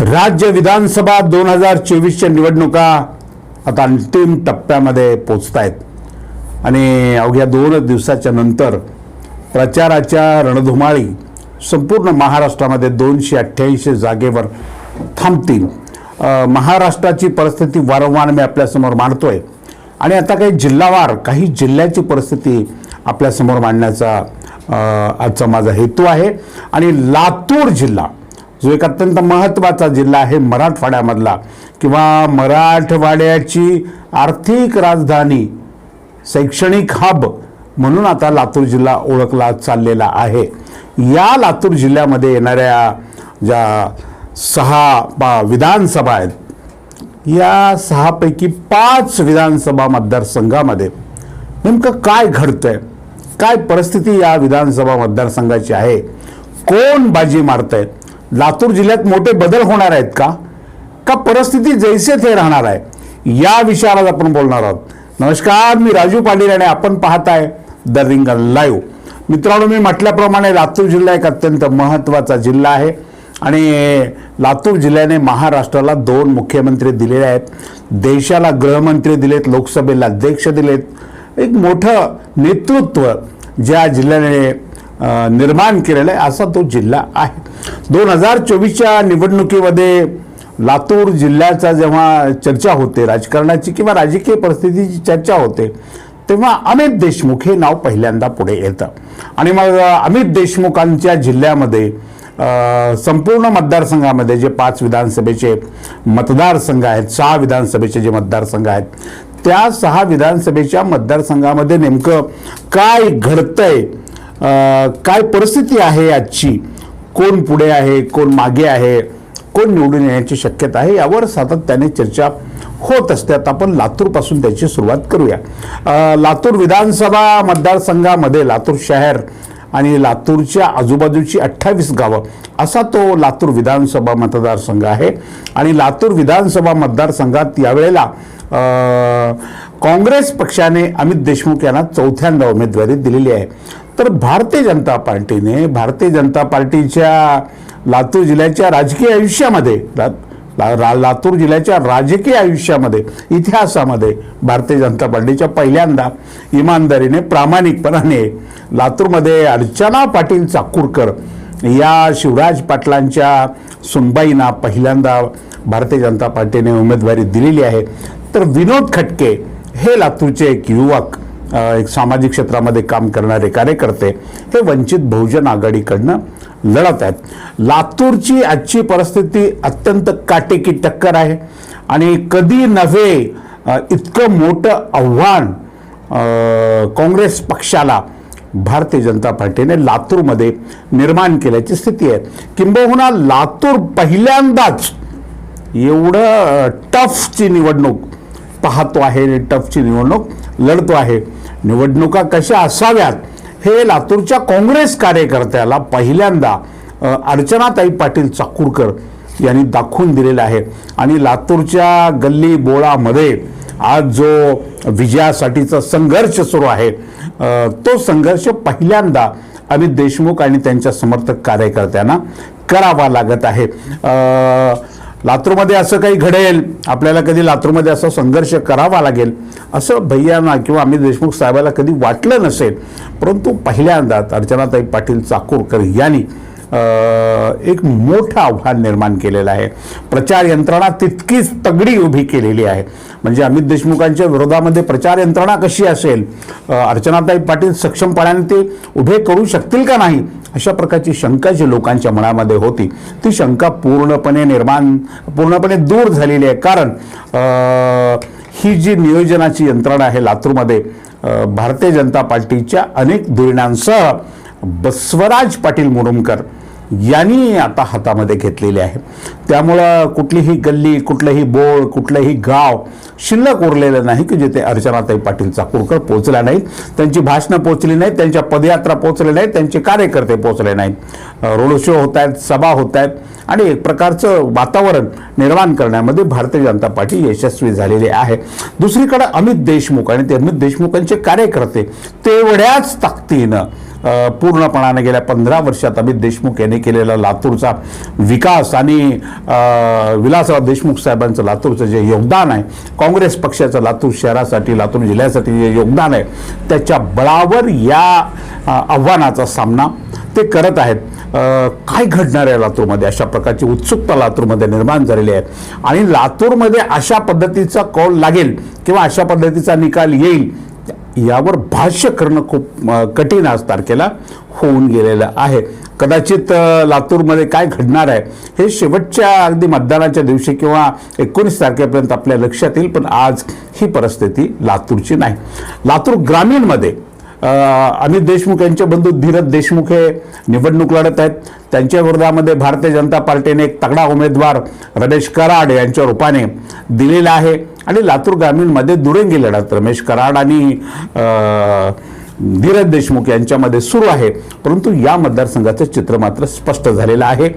राज्य विधानसभा दोन हजार चोवीसच्या निवडणुका आता अंतिम टप्प्यामध्ये पोचत आहेत आणि अवघ्या दोनच दिवसाच्या नंतर प्रचाराच्या रणधुमाळी संपूर्ण महाराष्ट्रामध्ये दोनशे अठ्ठ्याऐंशी जागेवर थांबतील. महाराष्ट्राची परिस्थिती वारंवार मी आपल्यासमोर मांडतोय. आणि आता काही जिल्हावार काही जिल्ह्याची परिस्थिती आपल्यासमोर मांडण्याचा आजचा माझा हेतू आहे. आणि लातूर जिल्हा जो एक अत्यंत महत्त्वाचा जिल्हा आहे मराठवाड्यामधला किंवा मराठवाड्याची आर्थिक राजधानी शैक्षणिक हब म्हणून आता लातूर जिल्हा ओळखला चाललेला आहे. या लातूर जिल्ह्यामध्ये येणाऱ्या ज्या सहा पा विधानसभा आहेत या सहापैकी पाच विधानसभा मतदारसंघामध्ये नेमकं काय घडतं आहे काय परिस्थिती या विधानसभा मतदारसंघाची आहे? कोण बाजी मारत आहे लातूर जिल्ह्यात मोठे बदल होणार आहेत का? का परिस्थिती जैसे थे राहणार आहे? या विषयावर आपण बोलणार आहोत. नमस्कार मी राजू पाटील आणि आपण पाहताय द रिंगल लाईव्ह मित्रांनो मी म्हटल्याप्रमाणे लातूर जिल्हा एक अत्यंत महत्त्वाचा जिल्हा आहे आणि लातूर जिल्ह्याने महाराष्ट्राला दोन मुख्यमंत्री दिलेले आहेत. देशाला गृहमंत्री दिलेत लोकसभेला अध्यक्ष दिलेत. एक मोठं नेतृत्व ज्या जिल्ह्याने निर्माण केलेलं आहे असा तो जिल्हा आहे. दोन हजार चोवीसच्या निवडणुकीमध्ये लातूर जिल्ह्याचा जेव्हा चर्चा होते राजकारणाची किंवा राजकीय परिस्थितीची चर्चा होते तेव्हा अमित देशमुख हे नाव पहिल्यांदा पुढे येतं. आणि मग अमित देशमुखांच्या जिल्ह्यामध्ये संपूर्ण मतदारसंघामध्ये जे पाच विधानसभेचे मतदारसंघ आहेत सहा विधानसभेचे जे मतदारसंघ आहेत त्या सहा विधानसभेच्या मतदारसंघामध्ये नेमकं काय घडतंय काय परिस्थिती आहे आजची कोण पुढे आहे कोण मागे आहे कोण निवडून येण्याची शक्यता आहे यावर सातत्याने चर्चा होत असते. आता आपण लातूरपासून त्याची सुरुवात करूया. लातूर विधानसभा मतदारसंघामध्ये लातूर शहर आणि लातूरच्या आजूबाजूची अठ्ठावीस गावं असा तो लातूर विधानसभा मतदारसंघ आहे. आणि लातूर विधानसभा मतदारसंघात यावेळेला काँग्रेस पक्षाने अमित देशमुख यांना चौथ्यांदा उमेदवारी दिलेली आहे. तर भारतीय जनता पार्टीने भारतीय जनता पार्टीच्या लातूर जिल्ह्याच्या राजकीय आयुष्यामध्ये ला- लातूर जिल्ह्याच्या राजकीय आयुष्यामध्ये इतिहासामध्ये भारतीय जनता पार्टीच्या पहिल्यांदा इमानदारीने प्रामाणिकपणाने लातूरमध्ये अर्चना पाटील चाकूरकर या शिवराज पाटलांच्या सुनबाईंना पहिल्यांदा भारतीय जनता पार्टीने उमेदवारी दिलेली आहे. तर विनोद खटके हे लातूरचे एक युवक एक सामाजिक क्षेत्रामध्ये काम करणारे कार्यकर्ते हे वंचित बहुजन आघाडीकडनं लढत आहेत. लातूरची आजची परिस्थिती अत्यंत काटेकी टक्कर आहे आणि कधी नव्हे इतकं मोठं आव्हान काँग्रेस पक्षाला भारतीय जनता पार्टीने लातूरमध्ये निर्माण केल्याची स्थिती आहे. किंबहुना लातूर पहिल्यांदाच एवढं टफची निवडणूक पाहतो आहे आणि टफची निवडणूक लढतो आहे. निवडणुका कशा असाव्यात हे लातूरच्या काँग्रेस कार्यकर्त्याला पहिल्यांदा अर्चनाताई पाटील चाकूरकर यांनी दाखवून दिलेलं आहे. आणि लातूरच्या गल्ली बोळामध्ये आज जो विजयासाठीचा संघर्ष सुरू आहे तो संघर्ष पहिल्यांदा अमित देशमुख आणि त्यांच्या समर्थक कार्यकर्त्यांना करावा लागत आहे. लातूरमध्ये असं काही घडेल आपल्याला कधी लातूरमध्ये असा संघर्ष करावा लागेल असं भैयांना किंवा अमित देशमुख साहेबाला कधी वाटलं नसेल परंतु पहिल्यांदाच अर्चनाताई पाटील चाकूरकर यांनी एक मोठं आव्हान निर्माण केलेलं आहे. प्रचार यंत्रणा तितकीच तगडी उभी केलेली आहे. म्हणजे अमित देशमुखांच्या विरोधामध्ये प्रचार यंत्रणा कशी असेल अर्चनाताई पाटील सक्षमपणाने ते उभे करू शकतील का नाही अशा प्रकारची शंका जी लोकांच्या मनामध्ये होती ती शंका पूर्णपणे निर्माण पूर्णपणे दूर झालेली आहे. कारण ही जी नियोजनाची यंत्रणा आहे लातूरमध्ये भारतीय जनता पार्टीच्या अनेक धोरणांसह बसवराज पाटील मुरुमकर यांनी आता हातामध्ये घेतलेले आहे. त्यामुळं कुठलीही गल्ली कुठलंही बोळ कुठलंही गाव शिल्लक उरलेलं नाही की जिथे अर्चनाताई पाटील चाकूरकर पोहोचल्या नाहीत त्यांची भाषणं पोचली नाहीत त्यांच्या पदयात्रा पोचले नाहीत त्यांचे कार्यकर्ते पोचले नाहीत. रोड शो होत आहेत सभा होत आहेत आणि एक प्रकारचं वातावरण निर्माण करण्यामध्ये भारतीय जनता पार्टी यशस्वी झालेली आहे. दुसरीकडे अमित देशमुख आणि ते अमित देशमुखांचे कार्यकर्ते तेवढ्याच ताकदीनं पूर्णपणाने गेल्या पंधरा वर्षात अमित देशमुख यांनी केलेला लातूरचा विकास आणि विलासराव देशमुख साहेबांचं लातूरचं जे योगदान आहे काँग्रेस पक्षाचं लातूर शहरासाठी लातूर जिल्ह्यासाठी जे योगदान आहे त्याच्या बळावर या आव्हानाचा सामना ते करत आहेत. काय घडणार आहे लातूरमध्ये? अशा प्रकारची उत्सुकता लातूरमध्ये निर्माण झालेली आहे. आणि लातूरमध्ये अशा पद्धतीचा कौल लागेल किंवा अशा पद्धतीचा निकाल येईल यावर भाष्य करणं खूप कठीण आज तारखेला होऊन गेलेलं आहे. कदाचित लातूरमध्ये काय घडणार आहे हे शेवटच्या अगदी मतदानाच्या दिवशी किंवा एकोणीस तारखेपर्यंत आपल्या लक्षात येईल पण आज ही परिस्थिती लातूरची नाही. लातूर ग्रामीणमध्ये अमित देशमुख यांचे बंधू धीरज देशमुख हे निवडणूक लढत आहेत. त्यांच्या विरोधामध्ये भारतीय जनता पार्टीने एक तगडा उमेदवार रमेश कराड यांच्या रूपाने दिलेला आहे. आणि लातूर ग्रामीणमध्ये दुरंगी लढत. रमेश कराड आणि धीरज देशमुख यांच्यामध्ये सुरू आहे. परंतु या मतदारसंघाचं चित्र मात्र स्पष्ट झालेलं आहे.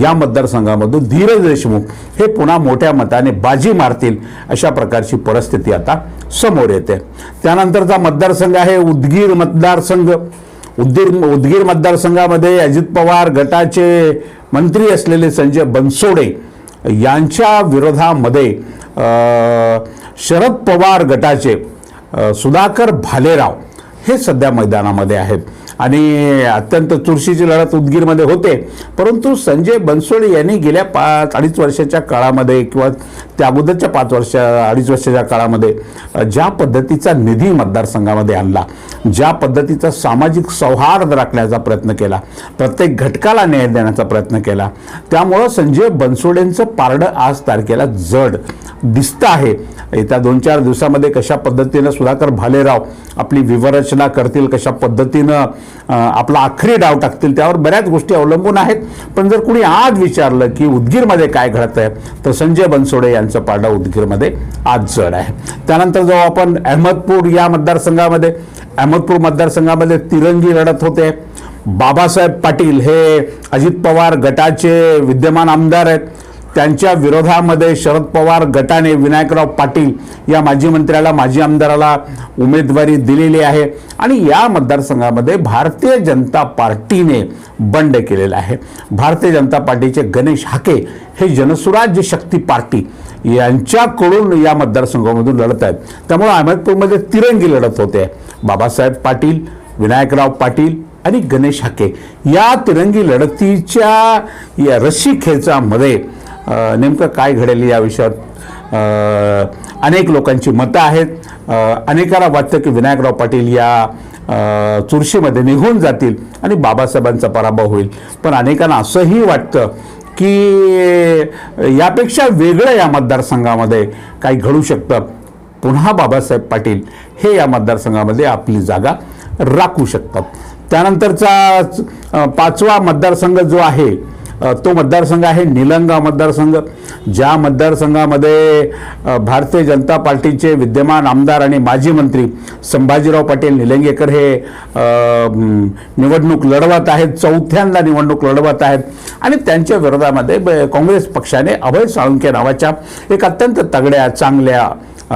या मतदारसंघामधून धीरज देशमुख हे पुन्हा मोठ्या मताने बाजी मारतील अशा प्रकारची परिस्थिती आता समोर येते. त्यानंतरचा मतदारसंघ आहे उदगीर मतदारसंघ. उदगीर उदगीर मतदारसंघामध्ये अजित पवार गटाचे मंत्री असलेले संजय बनसोडे यांच्या विरोधामध्ये शरद पवार गटाचे सुधाकर भालेराव हे सध्या मैदानामध्ये आहेत. आणि अत्यंत चुरशीची लढत उदगीरमध्ये होते. परंतु संजय बनसोडे यांनी गेल्या पाच अडीच वर्षाच्या काळामध्ये किंवा त्या अगोदरच्या पाच वर्ष अडीच वर्षाच्या काळामध्ये ज्या पद्धतीचा निधी मतदारसंघामध्ये आणला ज्या पद्धतीचा सामाजिक सौहार्द राखण्याचा प्रयत्न केला प्रत्येक घटकाला न्याय देण्याचा प्रयत्न केला त्यामुळं संजय बनसोडेंचं पारडं आज तारखेला जड दिसतं आहे. येत्या दोन चार दिवसामध्ये कशा पद्धतीनं सुधाकर भालेराव आपली विवरचना करतील कशा पद्धतीनं आपला आखरी डाव टाकतील त्यावर बऱ्याच गोष्टी अवलंबून आहेत. पण जर कुणी आज विचारलं की उदगीरमध्ये काय घडत आहे तर संजय बनसोडे यांचं पारडं उदगीरमध्ये आज जड आहे. त्यानंतर जाऊ आपण अहमदपूर या मतदारसंघामध्ये. अहमदपूर मतदारसंघामध्ये तिरंगी लढत होते. बाबासाहेब पाटील हे अजित पवार गटाचे विद्यमान आमदार आहेत. त्यांच्या विरोधामध्ये शरद पवार गटाने विनायकराव पाटील या माजी मंत्र्याला माजी आमदाराला उमेदवारी दिलेली आहे. आणि या मतदारसंघामध्ये भारतीय जनता पार्टीने बंड केलेला आहे. भारतीय जनता पार्टीचे गणेश हाके हे जनसुराज्य शक्ती पार्टी यांच्याकडून या मतदारसंघामधून लढत आहेत. त्यामुळे अहमदपूरमध्ये तिरंगी लढत होते. बाबासाहेब पाटील विनायकराव पाटील आणि गणेश हाके या तिरंगी लढतीच्या या रस्सी खेचामध्ये नेमकं काय घडेल या विषयावर अनेक लोकांची मतं आहेत. अनेकाला वाटतं की विनायकराव पाटील या चुरशीमध्ये निघून जातील आणि बाबासाहेबांचा पराभव होईल. पण अनेकांना असंही वाटतं की यापेक्षा वेगळं या मतदारसंघामध्ये काही घडू शकतं. पुन्हा बाबासाहेब पाटील हे या मतदारसंघामध्ये आपली जागा राखू शकतात. त्यानंतरचा पाचवा मतदारसंघ जो आहे तो मतदारसंघ आहे निलंगा मतदारसंघ. ज्या मतदारसंघामध्ये भारतीय जनता पार्टीचे विद्यमान आमदार आणि माजी मंत्री संभाजीराव पाटील निलंगेकर हे निवडणूक लढवत आहेत चौथ्यांदा निवडणूक लढवत आहेत आणि त्यांच्या विरोधामध्ये काँग्रेस पक्षाने अभय साळुंके नावाच्या एक अत्यंत तगड्या चांगल्या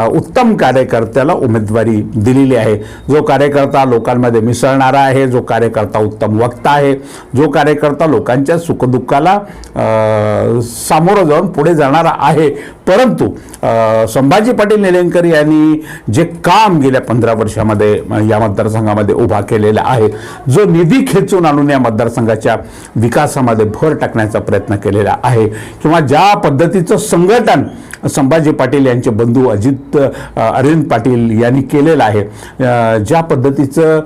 उत्तम कार्यकर्त्याला उमेदवारी दिलेली आहे. जो कार्यकर्ता लोकांमध्ये मिसळणारा आहे जो कार्यकर्ता उत्तम वक्ता आहे जो कार्यकर्ता लोकांच्या सुखदुःखाला सामोरं जाऊन पुढे जाणारा आहे परंतु संभाजी पाटील निलंगकर यांनी जे काम गेल्या पंधरा वर्षामध्ये या मतदारसंघामध्ये उभा केलेला आहे जो निधी खेचून आणून या मतदारसंघाच्या विकासामध्ये भर टाकण्याचा प्रयत्न केलेला आहे किंवा ज्या पद्धतीचं संघटन संभाजी पाटील यांचे बंधू अजित अरविंद पाटील यांनी केलेलं आहे ज्या पद्धतीचं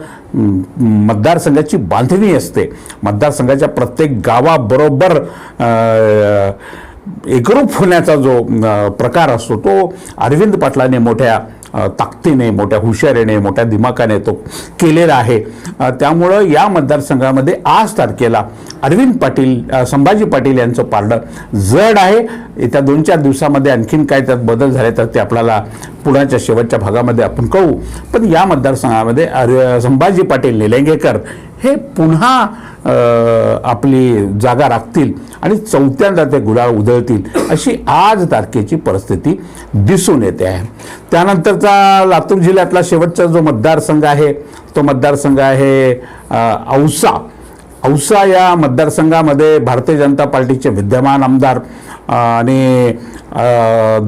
मतदारसंघाची बांधणी असते मतदारसंघाच्या प्रत्येक गावाबरोबर एकरूप होण्याचा जो प्रकार असतो तो अरविंद पाटलाने मोठ्या ताकदीने मोठ्या हुशारीने मोठ्या दिमाकाने तो केलेला आहे. त्यामुळं या मतदारसंघामध्ये आज तारखेला अरविंद पाटील संभाजी पाटील यांचं पारडं जड आहे. येत्या दोन चार दिवसामध्ये आणखीन काय त्यात बदल झाले तर ते आपल्याला पुण्याच्या शेवटच्या भागामध्ये आपण कळू. पण या मतदारसंघामध्ये अर संभाजी पाटील निलंगेकर हे पुन्हा आपली जागा राखतील आणि चौथ्यांदा ते गुलाळ उधळतील अशी आज तारखेची परिस्थिती दिसून येते आहे. त्यानंतरचा लातूर जिल्ह्यातला शेवटचा जो मतदारसंघ आहे तो मतदारसंघ आहे औसा. औसा या मतदारसंघामध्ये भारतीय जनता पार्टीचे विद्यमान आमदार आणि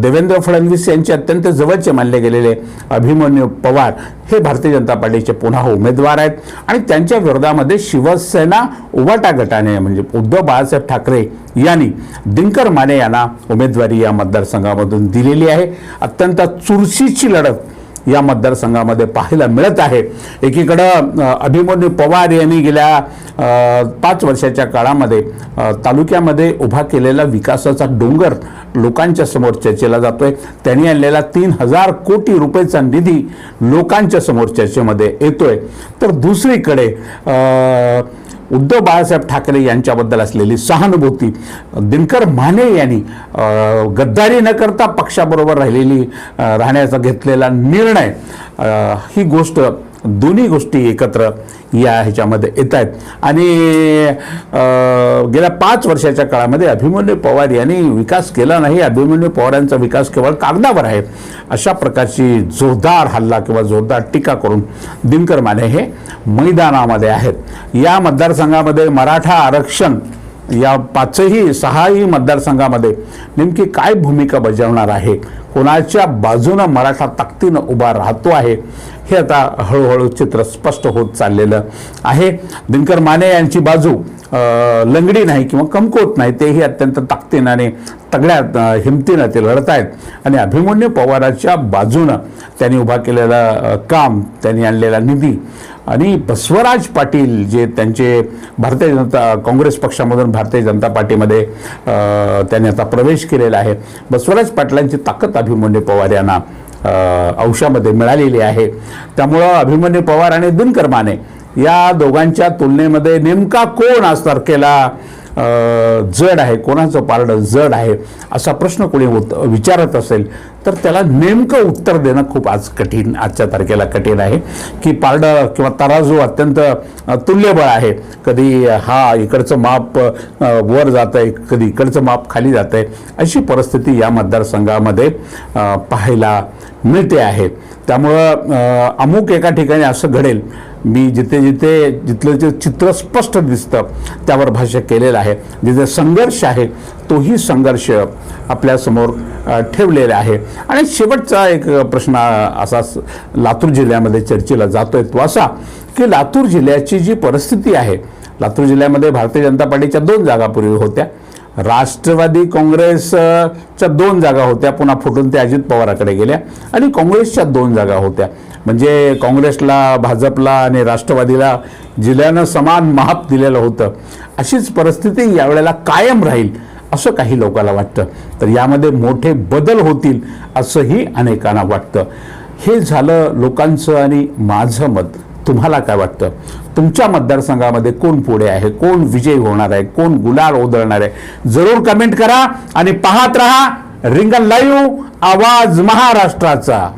देवेंद्र फडणवीस यांचे अत्यंत जवळचे मानले गेलेले अभिमन्यू पवार हे भारतीय जनता पार्टीचे पुन्हा उमेदवार आहेत. आणि त्यांच्या विरोधामध्ये शिवसेना उभाटा गटाने म्हणजे उद्धव बाळासाहेब ठाकरे यांनी दिनकर माने यांना उमेदवारी या मतदारसंघामधून दिलेली आहे. अत्यंत चुरशीची लढत या मतदारसंघामध्ये पाहायला मिळत आहे. एकीकडं अभिमन्यू पवार यांनी गेल्या पाच वर्षाच्या काळामध्ये तालुक्यामध्ये उभा केलेला विकासाचा डोंगर लोकांच्या समोर चर्चेला जातोय. त्यांनी आणलेला तीन हजार कोटी रुपयेचा निधी लोकांच्या समोर चर्चेमध्ये येतोय. तर दुसरीकडे उद्धव बाळासाहेब ठाकरे यांच्याबद्दल असलेली सहानुभूती. दिनकर माने यांनी गद्दारी न करता पक्षाबरोबर राहिलेली राहण्याचा घेतलेला निर्णय ही गोष्ट दोन्ही गोष्टी एकत्र या ह्याच्यामध्ये येत आहेत आणि गेल्या पाच वर्षाच्या काळामध्ये अभिमन्यू पवार यांनी विकास केला नाही. अभिमन्यू पवारांचा विकास केवळ कागदावर आहे. अशा प्रकारची जोरदार हल्ला किंवा जोरदार टीका करून दिनकर माने हे मैदानामध्ये आहेत. या मतदारसंघामध्ये मराठा आरक्षण या पाचही सहाही मतदारसंघामध्ये नेमकी काय भूमिका बजावणार आहे? कोणाच्या बाजूनं मराठा ताकदीनं उभा राहतो आहे? हे आता हळूहळू चित्र स्पष्ट होत चाललेलं आहे. दिनकर माने यांची बाजू लंगडी नाही किंवा कमकुवत नाही तेही अत्यंत ताकदीनं आणि तगड्या हिमतीनं ते लढत आहेत आणि अभिमन्यू पवाराच्या बाजूनं त्यांनी उभा केलेलं काम त्यांनी आणलेला निधी आणि बसवराज पाटील जे त्यांचे भारतीय जनता काँग्रेस पक्षामधून भारतीय जनता पार्टीमध्ये त्यांनी आता प्रवेश केलेला आहे. बसवराज पाटलांची ताकद अभिमन्यू पवार यांना अंशामध्ये मिळालेली आहे. त्यामुळं अभिमन्यू पवार आणि दिनकर माने या दोघांच्या तुलनेमध्ये नेमका कोण आज तारखेला जड आहे कोणाचं पारडं जड आहे असा प्रश्न कोणी होत विचारत असेल तर त्याला नेमकं उत्तर देणं खूप आज कठीण आजच्या तारखेला कठीण आहे. की पारडं किंवा तराजू अत्यंत तुल्यबळ आहे. कधी हा इकडचं माप वर जात आहे कधी इकडचं माप खाली जात आहे अशी परिस्थिती या मतदारसंघामध्ये पाहायला मिळते आहे. त्यामुळं अमुक एका ठिकाणी असं घडेल मी जिथे जिथे जिथलं जे चित्र स्पष्ट दिसतं त्यावर भाष्य केलेलं आहे. जिथे संघर्ष आहे तोही संघर्ष आपल्यासमोर ठेवलेला आहे. आणि शेवटचा एक प्रश्न असा लातूर जिल्ह्यामध्ये चर्चेला जातो आहे तो असा की लातूर जिल्ह्याची जी परिस्थिती आहे लातूर जिल्ह्यामध्ये भारतीय जनता पार्टीच्या दोन जागा पूर्वी होत्या. राष्ट्रवादी काँग्रेसच्या दोन जागा होत्या. पुन्हा फुटून त्या अजित पवाराकडे गेल्या. आणि काँग्रेसच्या दोन जागा होत्या. म्हणजे काँग्रेसला भाजपला आणि राष्ट्रवादीला जिल्ह्यानं समान माप दिलेलं होतं. अशीच परिस्थिती यावेळेला कायम राहील असं काही लोकांना वाटतं. तर यामध्ये मोठे बदल होतील असंही अनेकांना वाटतं. हे झालं लोकांचं आणि माझं मत. तुम्हाला काय वाटतं? तुमच्या मतदारसंघामध्ये कोण पुढे आहे? कोण विजयी होणार आहे? कोण गुलाल ओदळणार आहे? जरूर कमेंट करा आणि पाहत रहा रिंगण लाईव्ह आवाज महाराष्ट्राचा.